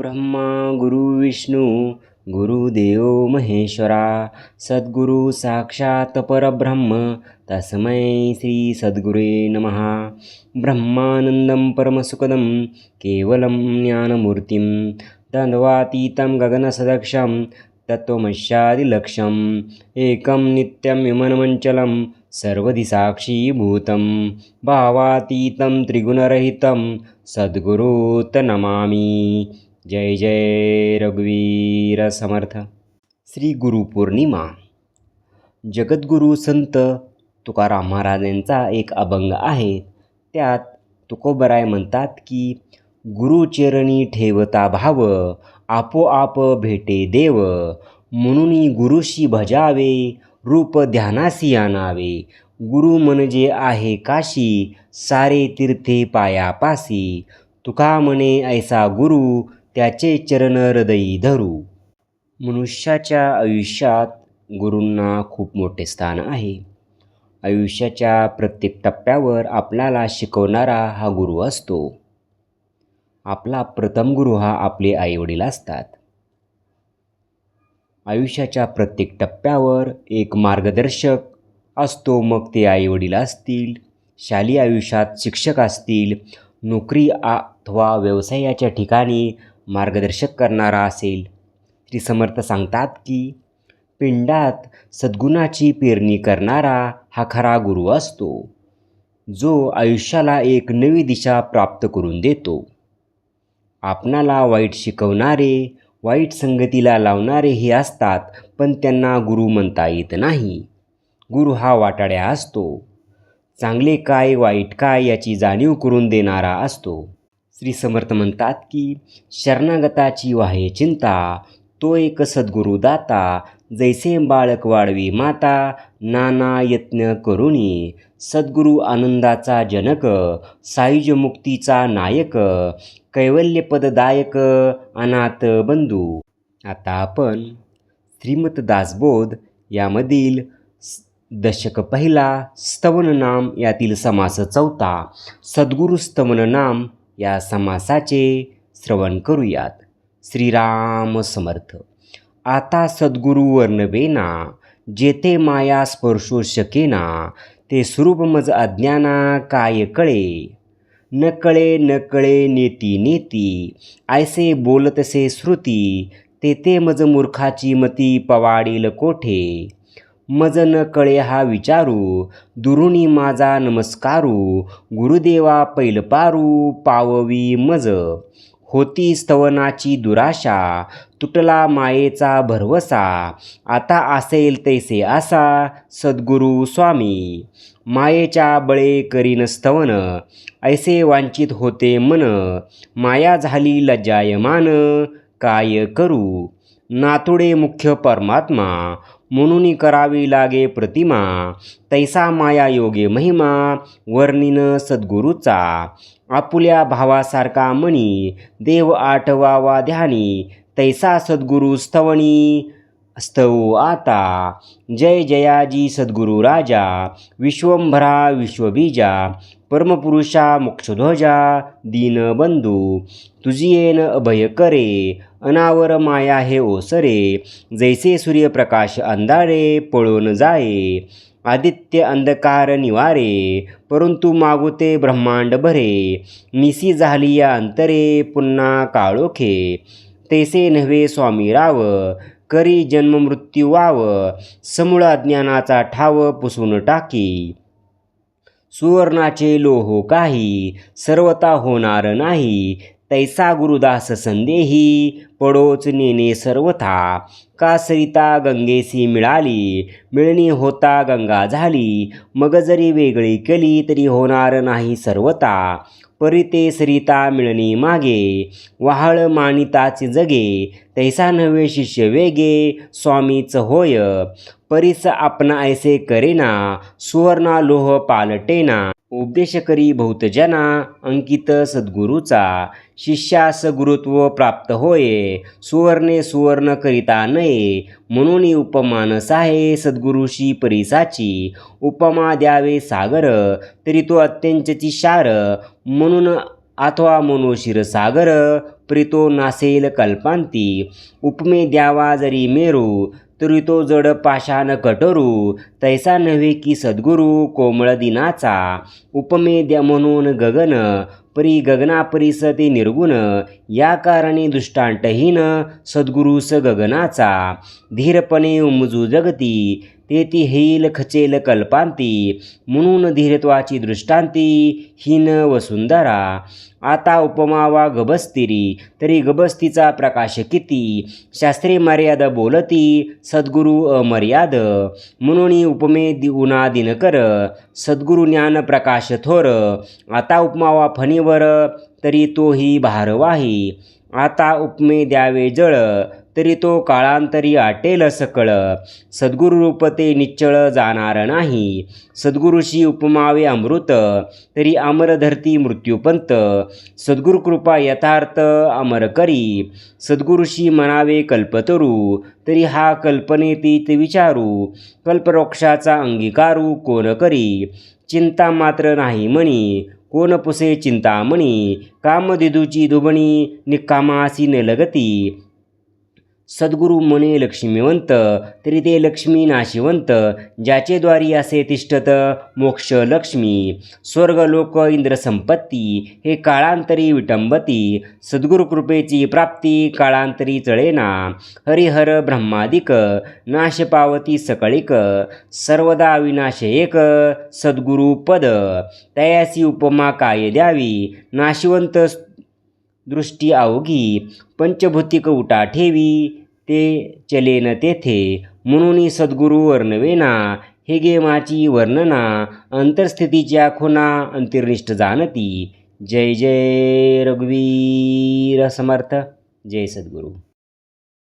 ब्रह्मा गुरु विष्णू गुरुदेव महेश्वरा सद्गुरु साक्षात परब्रह्म तस्मै श्री सद्गुरे नमः। ब्रह्मानन्दं परमसुखदं केवलं ज्ञानमूर्तिं तद्वातीतं गगनसदक्षं तत्त्वमश्यादिलक्ष्यम् एकं नित्यं विमनमञ्चलं सर्वधिसाक्षीभूतं भावातीतं त्रिगुणरहितं सद्गुरूत नमामि। जय जय रघुवीर समर्थ। श्री गुरुपौर्णिमा जगद्गुरू संत तुकाराम महाराजांचा एक अभंग आहे. त्यात तुकोबराय म्हणतात की गुरुचरणी ठेवता भाव आपोआप भेटे देव. म्हणून गुरुशी भजावे रूप ध्यानासी आणावे. गुरु म्हणजे आहे काशी सारे तीर्थे पायापासी तुका म्हणे ऐसा गुरु त्याचे चरण हृदयी धरू. मनुष्याच्या आयुष्यात गुरूंना खूप मोठे स्थान आहे. आयुष्याच्या प्रत्येक टप्प्यावर आपल्याला शिकवणारा हा गुरु असतो. आपला प्रथम गुरु हा आपले आईवडील असतात. आयुष्याच्या प्रत्येक टप्प्यावर एक मार्गदर्शक असतो मग ते आईवडील असतील शालेय आयुष्यात शिक्षक असतील नोकरी अथवा व्यवसायाच्या ठिकाणी मार्गदर्शक करणारा असेल. श्री समर्थ सांगतात की पिंडात सद्गुणाची पेरणी करणारा हा खरा गुरु असतो जो आयुष्याला एक नवी दिशा प्राप्त करून देतो. आपणाला वाईट शिकवणारे वाईट संगतीला लावणारे हे असतात पण त्यांना गुरु म्हणता येत नाही. गुरु हा वाटाड्या असतो. चांगले काय वाईट काय याची जाणीव करून देणारा असतो. श्री समर्थ म्हणतात की शरणागताची वाहे चिंता तो एक सद्गुरु दाता जैसे बाळक वाढवी माता नाना यत्न करुणी सद्गुरु आनंदाचा जनक सायुज मुक्तीचा नायक कैवल्यपददायक अनाथ बंधू. आता आपण श्रीमत दासबोध यामधील दशक पहिला स्तवन नाम यातील समास चौथा सद्गुरु स्तवन नाम या समासाचे श्रवण करूयात. श्रीराम समर्थ. आता सद्गुरु वर्णवेना जेथे माया स्पर्शो शकेना ते स्वरूप मज अज्ञाना काय कळे? न कळे न कळे नेती नेती ऐसे बोलतसे श्रुती तेथे मज मूर्खाची मती पवाडील कोठे? मज न कळे हा विचारू दुरुणी माझा नमस्कारू गुरुदेवा पैलपारू पाववी मज. होती स्तवनाची दुराशा तुटला मायेचा भरवसा आता असेल तैसे असा सद्गुरू स्वामी. मायेच्या बळे करीन स्तवन ऐसे वांचित होते मन माया झाली लज्जायमान काय करू? नातुडे मुख्य परमात्मा म्हणून करावी लागे प्रतिमा तैसा माया योगे महिमा वर्णिन सद्गुरूचा. आपुल्या भावासारखा मणी देव आठवावा ध्यानी तैसा सद्गुरू स्तवणी स्तव आता। जय जयाजी सद्गुरू राजा। विश्वंभरा विश्वबीजा। परमपुरुषा मोक्षध्वजा। दीनबंधू तुझी येन अभय करे। अनावर माया हे ओसरे। जैसे सूर्यप्रकाश अंधारे पळून जाये। आदित्य अंधकार निवारे। परंतु मागुते ब्रह्मांड भरे। निसी झाली या अंतरे पुन्हा काळोखे। तैसे नव्हे स्वामी राव करी जन्ममृत्यू वाव समूळ अज्ञानाचा ठाव पुसून टाकी. सुवर्णाचे लोहो काही सर्वता होणार नाही तैसा गुरुदास संदेही पडोच नेणे सर्वथा. का सरिता गंगेसी मिळाली मिळणी होता गंगा झाली. मग जरी वेगळी केली तरी होणार नाही सर्वता परिते सरिता मिळणी मागे वाहळ मानिताचे जगे. तैसा नव्हे शिष्य वेगे स्वामीच होय. परीस आपणा ऐसे करेना सुवर्णा लोह पालटेना. उपदेश करी बहुतजना अंकित सद्गुरूचा शिष्यास गुरुत्व प्राप्त होये सुवर्णे सुवर्ण करिता नये म्हणून उपमानस आहे सद्गुरुशी परिसाची. उपमा द्यावे सागर तरी तो अत्यंतची शार म्हणून अथवा मनोशिर सागर प्रितो नासेल कल्पांती. उपमे द्यावा जरी मेरू तरी तो जड पाषाण कटरू तैसा नव्हे की सद्गुरू कोमळ दिनाचा. उपमेद्या म्हणून गगन परी गगनापरीस ते निर्गुण या कारणे दृष्टांतहीन सद्गुरूस गगनाचा. धीरपणे उमजू जगती ते ती खचेल कल्पांती म्हणून धीरत्वाची दृष्टांती हीन वसुंधरा. आता उपमा वा गबस्तिरी तरी गबस्तीचा प्रकाश किती? शास्त्री मर्यादा बोलती सद्गुरु अमर्याद म्हणून उपमे दि उना दिनकर सद्गुरु ज्ञान प्रकाश थोर आता उपमा वा फणीवर तरी तोही भारवाही. आता उपमे द्यावे जळ तरी तो काळांतरी आटेल सकळ. सद्गुरुरूप ते निश्चळ जाणार नाही. सद्गुरुशी उपमावे अमृत तरी अमर धरती मृत्यूपंत. सद्गुरुकृपा यथार्थ अमर करी. सद्गुरुशी म्हणावे कल्पतरू तरी हा कल्पनेतीत विचारू. कल्पवृक्षाचा अंगीकारू कोण करी? चिंता मात्र नाही म्हणी. कोण पुसे चिंतामणी? कामदिदूची दुबणी निकामासी न लगती. सद्गुरु म्हणे लक्ष्मीवंत तरी ते लक्ष्मी नाशिवंत ज्याचे द्वारी असे तिष्ठत मोक्ष लक्ष्मी स्वर्ग लोक इंद्रसंपत्ती हे काळांतरी विटंबती सद्गुरु कृपेची प्राप्ती काळांतरी चळेना हरिहर ब्रह्मादिक नाश पावती सकळिक सर्वदा विनाश एक सद्गुरू पद तयासी उपमा काय द्यावी नाशिवंत दृष्टी आवगी. पंचभूतिक उटा ठेवी ते चलेन तेथे. म्हणून सद्गुरु वर्णवेना हे गेमाची वर्णना अंतर्स्थितीच्या खुना अंतर्निष्ठ जाणती. जय जय रघुवीर समर्थ. जय सद्गुरू.